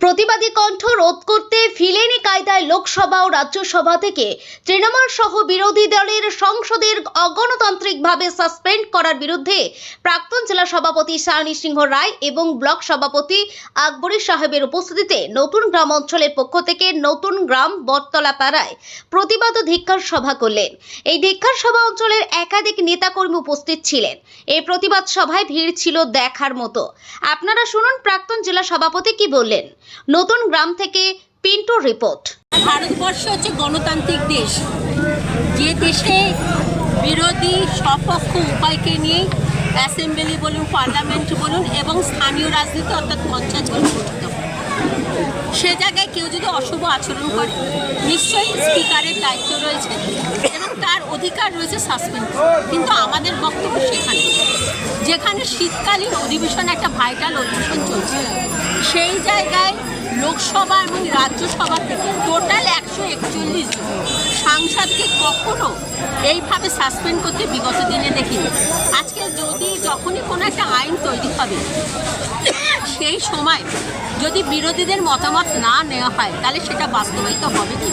প্রতিবাদী কণ্ঠ রোধ করতে ফিলেনি কায়দায় লোকসভা ও রাজ্যসভা থেকে। তৃণমূল সহ বিরোধী দলের সংসদের অগণতান্ত্রিকভাবে সাসপেন্ড করার বিরুদ্ধে প্রাক্তন জেলা সভাপতি সায়নী সিংহ রায় এবং ব্লক সভাপতি আকবরী সাহেবের উপস্থিতিতে নতুন গ্রাম অঞ্চলের পক্ষ থেকে নতুন গ্রাম বটতলা পাড়ায় প্রতিবাদ ও ধিক্কার সভা করলেন। এই ধিক্কার সভা অঞ্চলের একাধিক নেতাকর্মী উপস্থিত ছিলেন। এই প্রতিবাদ সভায় ভিড় ছিল দেখার মতো। আপনারা শুনুন প্রাক্তন জেলা সভাপতি কি বললেন। নতুন গ্রাম থেকে পিন্টু রিপোর্ট। ভারতবর্ষ হচ্ছে গণতান্ত্রিক দেশ। যে দেশে বিরোধী সপক্ষ উপায়কে নিয়ে অ্যাসেম্বলি বলুন, পার্লামেন্ট বলুন এবং স্থানীয় রাজনীতি অর্থাৎ পঞ্চায়েত বলুন সে জায়গায় কেউ যদি অশুভ আচরণ করে, নিশ্চয়ই স্পিকারের দায়িত্ব রয়েছে এবং তার অধিকার রয়েছে সাসপেন্ড। কিন্তু আমাদের বক্তব্য সেখানে। যেখানে শীতকালীন অধিবেশন একটা ভাইটাল অধিবেশন চলছে, সেই জায়গায় লোকসভা এবং রাজ্যসভা থেকে টোটাল একশো একচল্লিশ জন সাংসদকে কখনো এইভাবে সাসপেন্ড করতে বিগত দিনে দেখিনি। আজকে যদি যখনই কোনো একটা আইন তৈরি হবে, সেই সময় যদি বিরোধীদের মতামত না নেওয়া হয়, তাহলে সেটা বাস্তবায়িত হবে কি?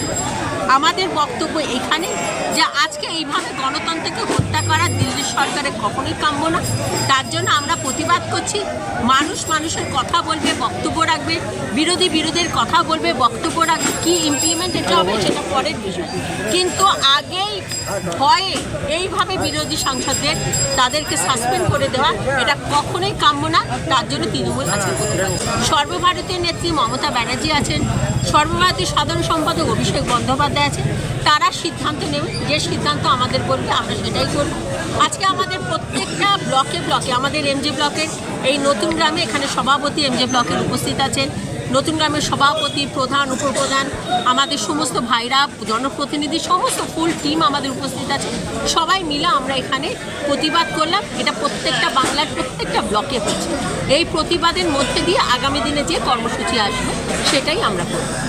আমাদের বক্তব্য এখানে যে আজকে এইভাবে গণতন্ত্রকে হত্যা করা দিল্লি সরকারের কখনোই কাম্য না। তার জন্য আমরা প্রতিবাদ করছি। মানুষ মানুষের কথা বলবে, বক্তব্য রাখবে, বিরোধী বিরোধীর কথা বলবে, বক্তব্য রাখবে, কি ইমপ্লিমেন্ট এটা হবে সেটা পরের বিষয়। কিন্তু আগেই ভয়ে এইভাবে বিরোধী সাংসদদের তাদেরকে সাসপেন্ড করে দেওয়া, এটা কখনোই কাম্য না। তার জন্য তৃণমূল আজকে প্রতিবাদ। সর্বভারতীয় নেত্রী মমতা ব্যানার্জি আছেন, সর্বভারতীয় সাধারণ সম্পাদক অভিষেক বন্দ্যোপাধ্যায় আছেন, তারা সিদ্ধান্ত নেবেন যে সিদ্ধান্ত আমাদের বলবে আমরা সেটাই করব। আজকে আমাদের প্রত্যেকটা ব্লকে ব্লকে, আমাদের এমজি ব্লকের এই নতুন গ্রামে এখানে সভাপতি এমজি ব্লকের উপস্থিত আছেন। নতুন গ্রামের সভাপতি, প্রধান, উপপ্রধান, আমাদের সমস্ত ভাইরা, জনপ্রতিনিধি, সমস্ত ফুল টিম আমাদের উপস্থিত আছে। সবাই মিলে আমরা এখানে প্রতিবাদ করলাম। এটা প্রত্যেকটা বাংলার প্রত্যেকটা ব্লকে হচ্ছে এই প্রতিবাদের মধ্যে দিয়ে আগামী দিনে যে কর্মসূচি আসবে, সেটাই আমরা করব।